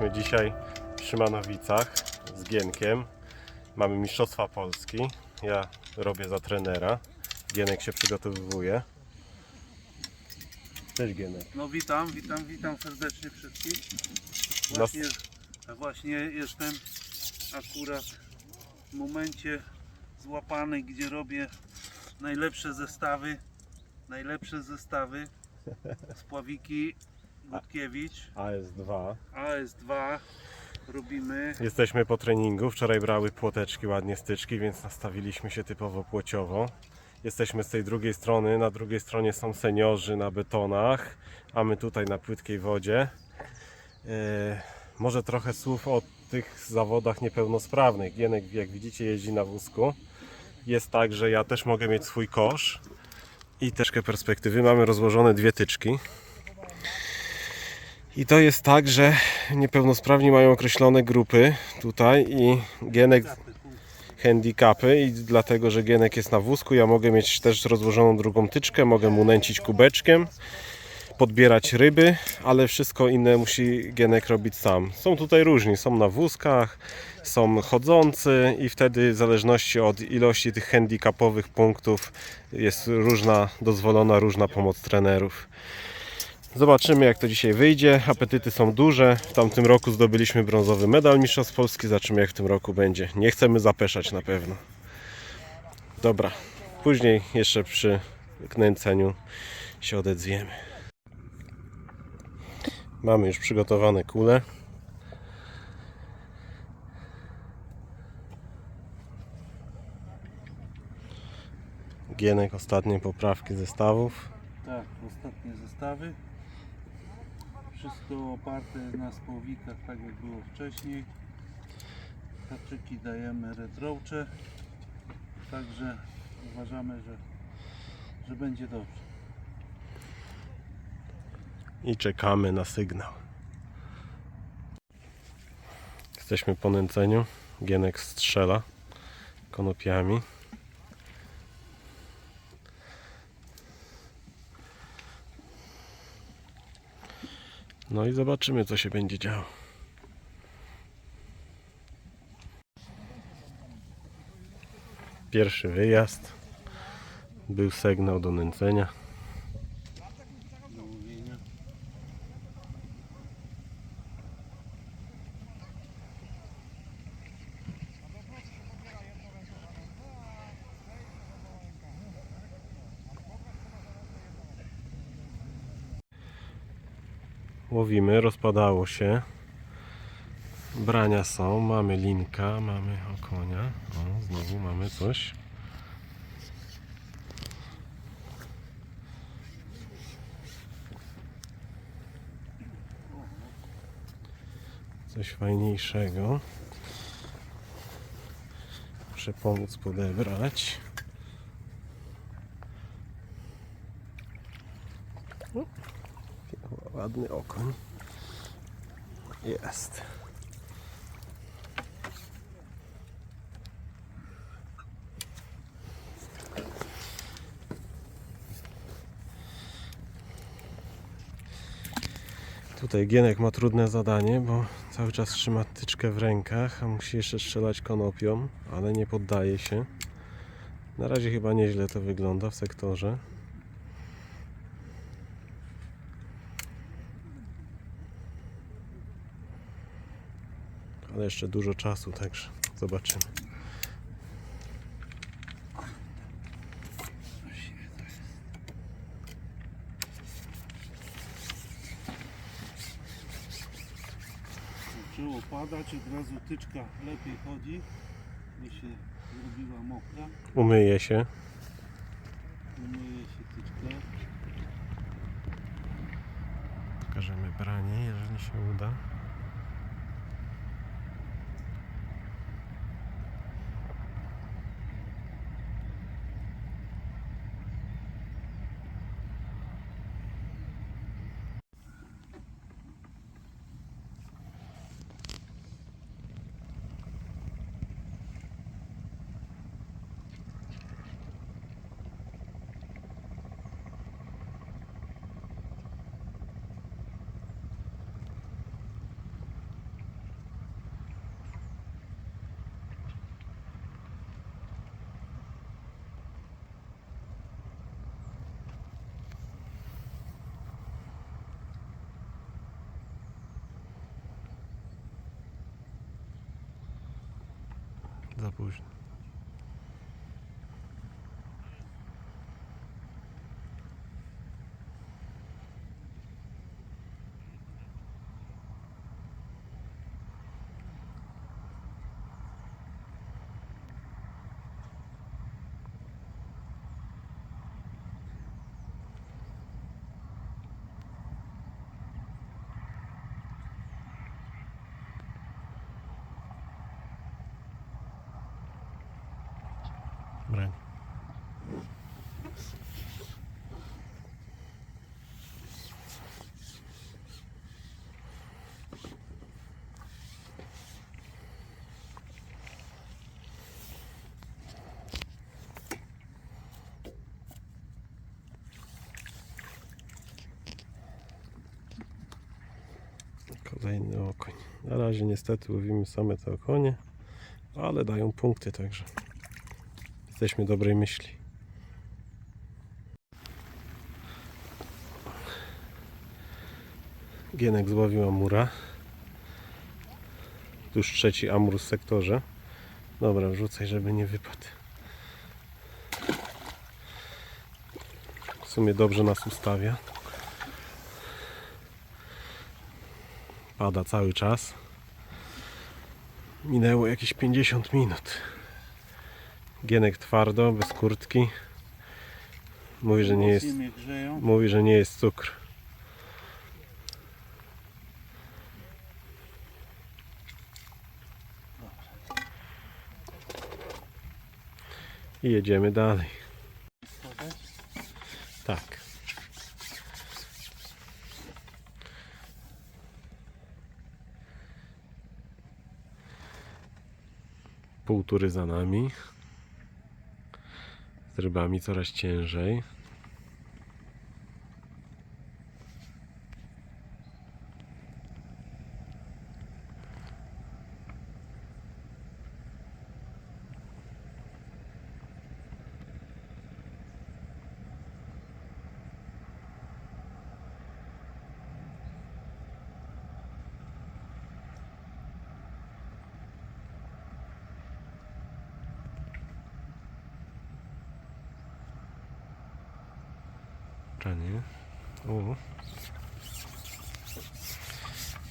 Jesteśmy dzisiaj w Szymanowicach z Gienkiem. Mamy Mistrzostwa Polski. Ja robię za trenera. Gienek się przygotowuje. Cześć Gienek. No witam, witam, witam serdecznie wszystkich. Właśnie, właśnie jestem akurat w momencie złapany, gdzie robię najlepsze zestawy, najlepsze zestawy spławiki Gutkiewicz AS2. AS2 robimy Jesteśmy po treningu. Wczoraj brały płoteczki, ładnie styczki, więc nastawiliśmy się typowo płociowo. Jesteśmy z tej drugiej strony. Na drugiej stronie są seniorzy na betonach, a my tutaj na płytkiej wodzie. E, może trochę słów o tych zawodach niepełnosprawnych. Gienek, jak widzicie, jeździ na wózku. Jest tak, że ja też mogę mieć swój kosz i troszkę perspektywy. Mamy rozłożone dwie tyczki. I to jest tak, że niepełnosprawni mają określone grupy tutaj i Gienek handicapy i dlatego, że Gienek jest na wózku, ja mogę mieć też rozłożoną drugą tyczkę, mogę mu nęcić kubeczkiem, podbierać ryby, ale wszystko inne musi Gienek robić sam. Są tutaj różni, są na wózkach, są chodzący i wtedy w zależności od ilości tych handicapowych punktów jest różna, dozwolona różna pomoc trenerów. Zobaczymy jak to dzisiaj wyjdzie. Apetyty są duże. W tamtym roku zdobyliśmy brązowy medal Mistrzostw Polski. Zobaczymy jak w tym roku będzie. Nie chcemy zapeszać na pewno. Dobra. Później jeszcze przy knęceniu się odezwiemy. Mamy już przygotowane kule. Gienek ostatnie poprawki zestawów. tak, ostatnie zestawy. Wszystko oparte na spławikach, tak jak było wcześniej. Haczyki dajemy retrocze. Także uważamy, że, że będzie dobrze. i czekamy na sygnał. Jesteśmy po nęceniu. Gienek strzela konopiami. No i zobaczymy, co się będzie działo. Pierwszy wyjazd. Był sygnał do nęcenia. Łowimy, rozpadało się. Brania są, mamy linka, mamy okonia. O, znowu mamy coś. Coś fajniejszego. Muszę pomóc podebrać. Ładny okoń. Jest. Tutaj Gienek ma trudne zadanie, bo cały czas trzyma tyczkę w rękach, a musi jeszcze strzelać konopią, ale nie poddaje się. Na razie chyba nieźle to wygląda w sektorze. Ale jeszcze dużo czasu, także zobaczymy. Zaczęło padać, od razu tyczka lepiej chodzi, nie się zrobiła mokra. Umyje się. Umyje się tyczkę. Pokażemy branie, jeżeli się uda. Późno. Kolejny okoń. Na razie niestety łowimy same te okonie, ale dają punkty także. Jesteśmy dobrej myśli. Gienek złowił amura. Tu już trzeci amur w sektorze. Dobra, wrzucaj, żeby nie wypadł. W sumie dobrze nas ustawia. Pada cały czas. Minęło jakieś 50 minut. Gienek twardo, bez kurtki. Mówi, że nie jest, mówi, że nie jest cukr. I jedziemy dalej. Tak. Pół tury za nami. Z rybami coraz ciężej.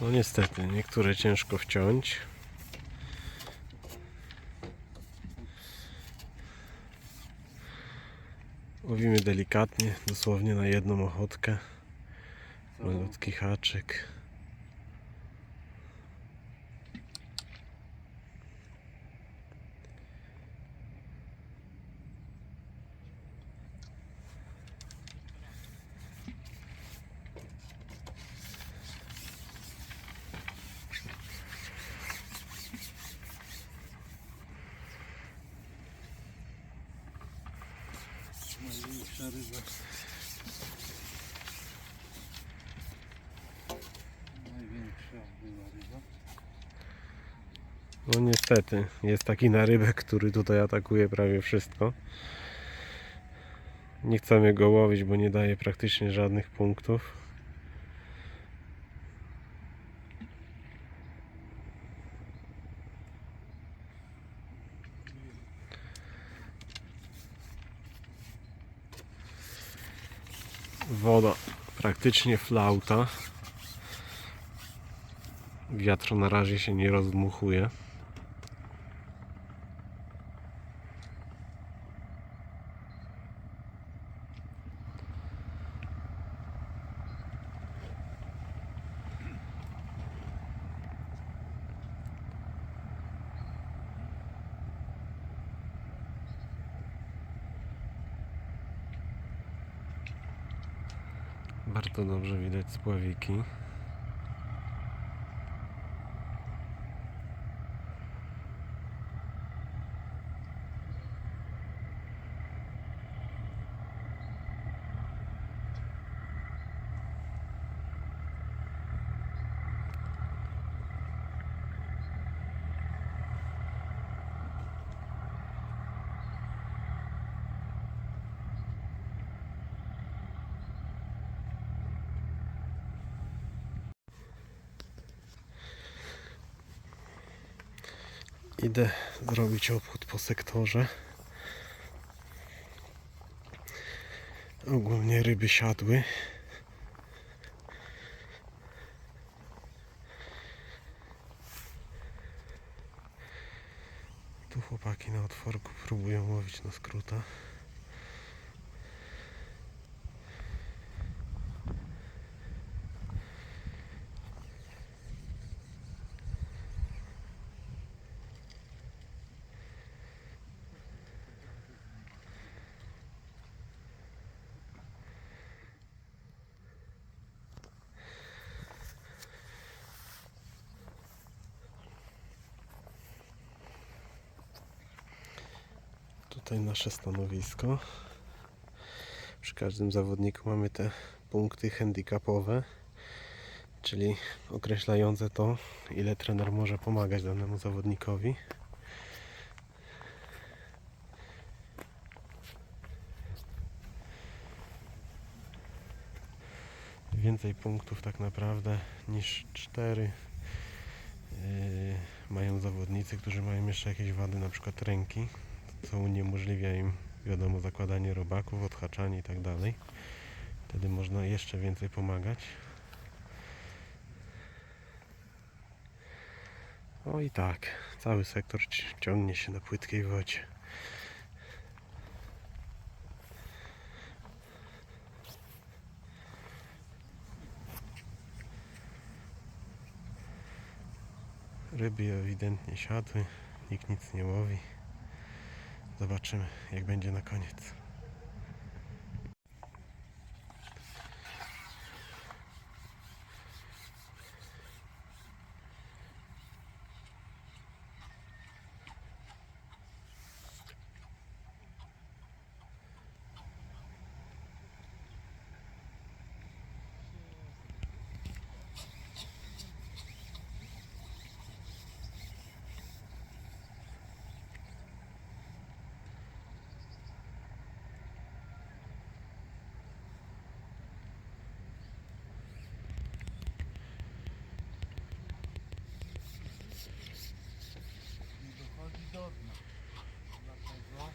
No niestety, niektóre ciężko wciąć. Łowimy delikatnie, dosłownie na jedną ochotkę. Malutki haczyk. Największa ryba. Największa. No niestety, jest taki narybek, który tutaj atakuje prawie wszystko. Nie chcemy go łowić, bo nie daje praktycznie żadnych punktów. Praktycznie flauta. Wiatr na razie się nie rozdmuchuje. Bardzo dobrze widać spławiki. Idę zrobić obchód po sektorze. Ogólnie ryby siadły. Tu chłopaki na otworku próbują łowić na skróta. Tutaj nasze stanowisko. Przy każdym zawodniku mamy te punkty handicapowe, czyli określające to, ile trener może pomagać danemu zawodnikowi. Więcej punktów tak naprawdę niż 4 yy, mają zawodnicy, którzy mają jeszcze jakieś wady, na przykład ręki co uniemożliwia im, wiadomo, zakładanie robaków, odhaczanie i tak dalej. Wtedy można jeszcze więcej pomagać. O i tak, cały sektor ci- ciągnie się na płytkiej wodzie. Ryby ewidentnie siadły, nikt nic nie łowi. Zobaczymy, jak będzie na koniec. Nie dochodzi do dna. Dlatego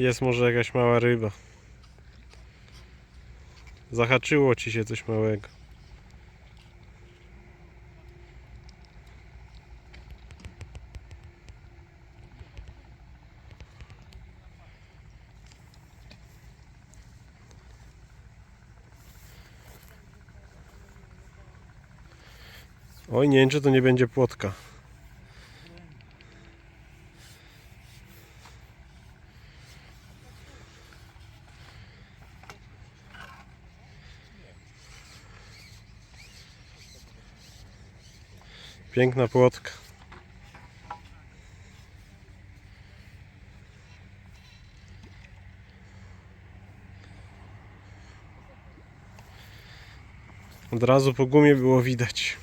Jest może jakaś mała ryba. Zahaczyło ci się coś małego. Oj, nie wiem, czy to nie będzie płotka. Piękna płotka. Od razu po gumie było widać.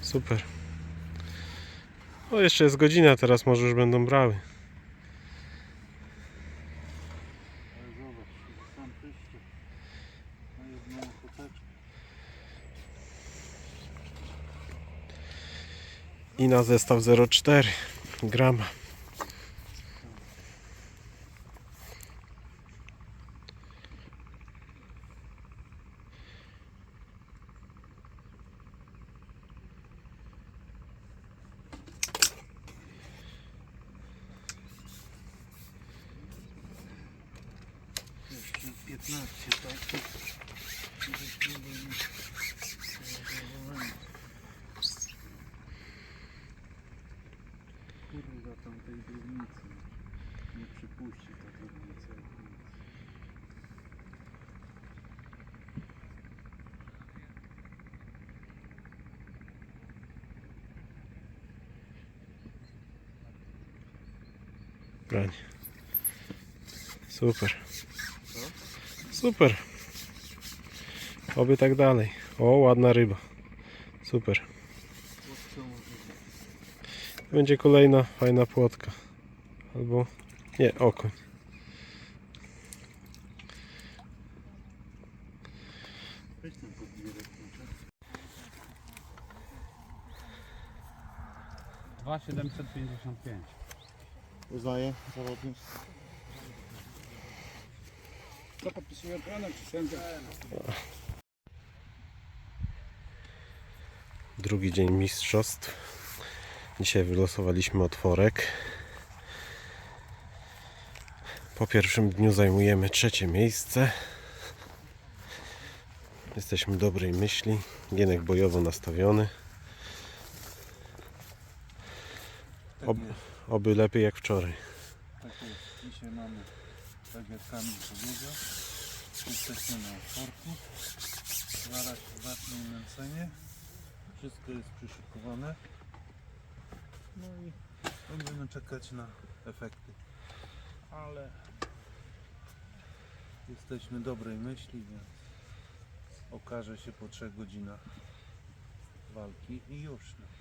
Super. O, jeszcze jest godzina, teraz może już będą brały. Ale zobacz, sam pyszczek na jedną koteczkę. Na zestaw 0,4 grama. Jeszcze 15 takich. Żeś nie był nic zadowolony. Kurwa tamtej drobnicy. Nie przypuści ta nic. Branie. Super. Super. Oby tak dalej. O, ładna ryba. Super będzie kolejna fajna płotka. Albo nie, okoń. Dwa siedemset pięćdziesiąt pięć. Uznaję zawodnik. Co podpisuje planem czy sędzia? Drugi dzień mistrzostw. Dzisiaj wylosowaliśmy otworek. Po pierwszym dniu zajmujemy trzecie miejsce. Jesteśmy dobrej myśli. Gienek bojowo nastawiony. Tak Ob, oby lepiej jak wczoraj. tak jest. Dzisiaj mamy, tak jak Kamil powiedział, jesteśmy na otworku. Zaraz zacznę nęcenie. Wszystko jest przyszykowane. No i będziemy czekać na efekty. Ale jesteśmy dobrej myśli, więc okaże się po trzech godzinach walki i już. No.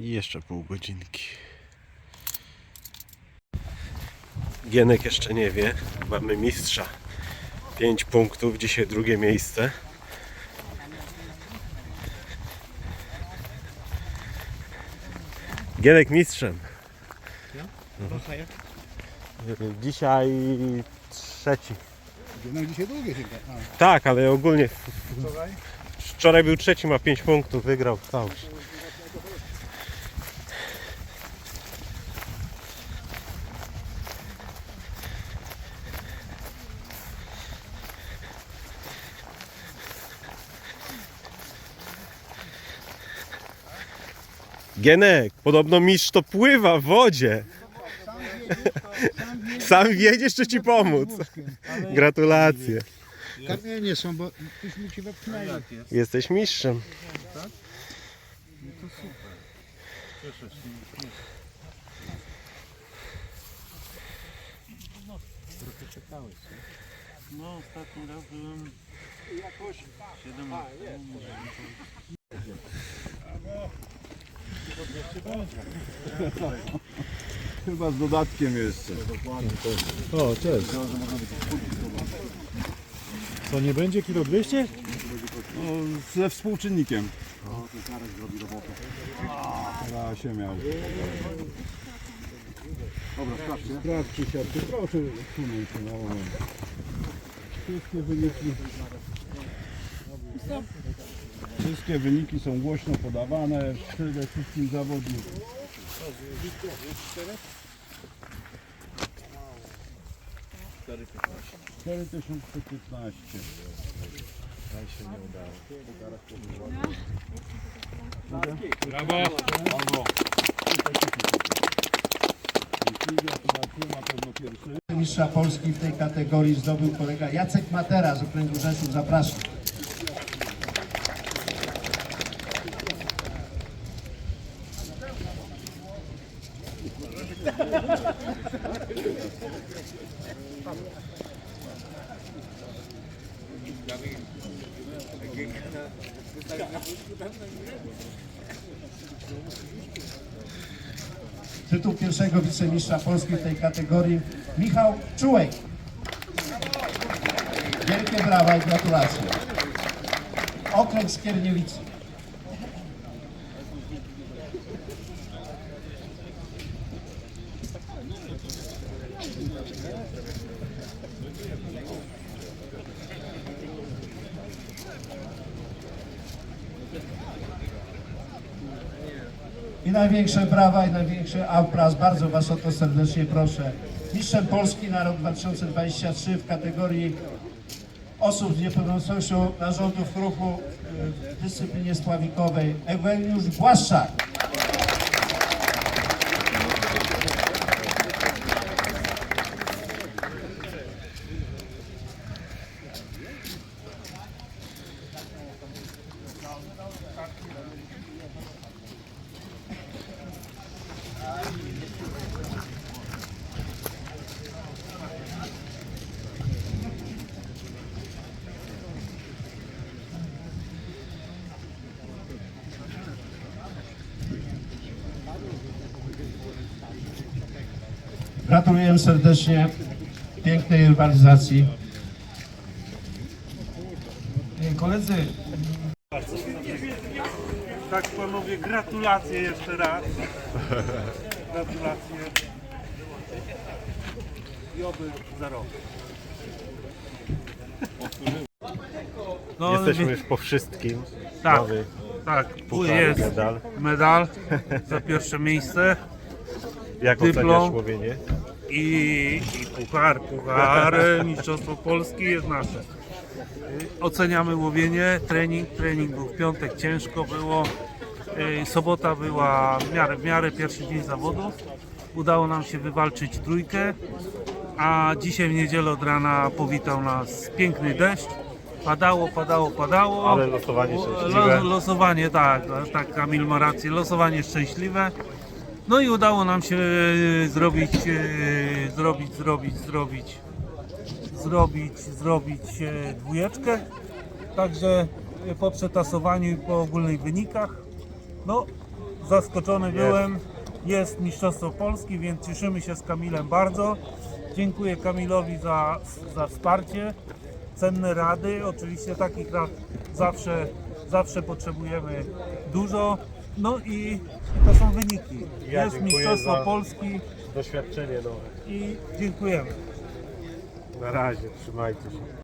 I jeszcze pół godzinki. Gienek jeszcze nie wie. Mamy mistrza. 5 punktów, dzisiaj drugie miejsce. Gienek mistrzem. Dzisiaj trzeci. No dzisiaj długie się A, Tak, ale ogólnie wczoraj? wczoraj był trzeci, ma 5 punktów, wygrał całość. Gienek, podobno mistrz to pływa w wodzie. Sam wie, Sam wiedziesz, czy ci pomóc. Gratulacje. Kamienie są, bo mi ci wepchnęli. Jesteś mistrzem. No to super. Cieszę się. Trochę czekałeś, No ostatni raz byłem 7 lat temu. Chyba z dodatkiem jeszcze. O, cześć. Co, nie będzie kilo 200? No, ze współczynnikiem. O, ten Karek zrobi robotę. A, się miał. Dobra, sprawdźcie. Sprawdźcie siatkę, proszę sunąć się na moment. Wszystkie wyniki. Wszystkie wyniki są głośno podawane, przede wszystkim zawodnik. Cztery tysiące piętnaście. mistrza Polski w tej kategorii zdobył kolega Jacek Matera z okręgu Rzeszów. Zapraszam. Tytuł pierwszego wicemistrza Polski w tej kategorii Michał Czułek. Wielkie brawa i gratulacje. Okręg Skierniewicy. Największe brawa i największy apraz. Bardzo Was o to serdecznie proszę. Mistrzem Polski na rok 2023 w kategorii osób z niepełnosprawnością narządów ruchu y, w dyscyplinie spławikowej Eugeniusz Błaszczak. Gratuluję serdecznie pięknej rywalizacji. Koledzy, Tak panowie, gratulacje jeszcze raz. Gratulacje. I oby za rok. No, Jesteśmy już po wszystkim. Tak, Nowy tak, tu puchar, jest medal. medal za pierwsze miejsce Jak Dyplom. oceniasz łowienie? I, i puchar, puchar, Mistrzostwo Polski jest nasze. Y, Oceniamy łowienie, trening, trening był w piątek, ciężko było. Y, Sobota była w miarę, w miarę pierwszy dzień zawodów. Udało nam się wywalczyć trójkę, a dzisiaj w niedzielę od rana powitał nas piękny deszcz. Padało, padało, padało. Ale losowanie Lo- szczęśliwe. Losowanie, tak, tak, Kamil ma rację, losowanie szczęśliwe. No i udało nam się e, zrobić, e, zrobić, zrobić, zrobić, zrobić, zrobić e, dwójeczkę. Także po przetasowaniu i po ogólnych wynikach, no zaskoczony byłem. Jest Mistrzostwo Polski, więc cieszymy się z Kamilem bardzo. Dziękuję Kamilowi za, za wsparcie, cenne rady. Oczywiście takich rad zawsze, zawsze potrzebujemy dużo. No i to są wyniki. Ja Jest dziękuję Mistrzostwo za- Polski Doświadczenie nowe. i dziękujemy. Na razie, trzymajcie się.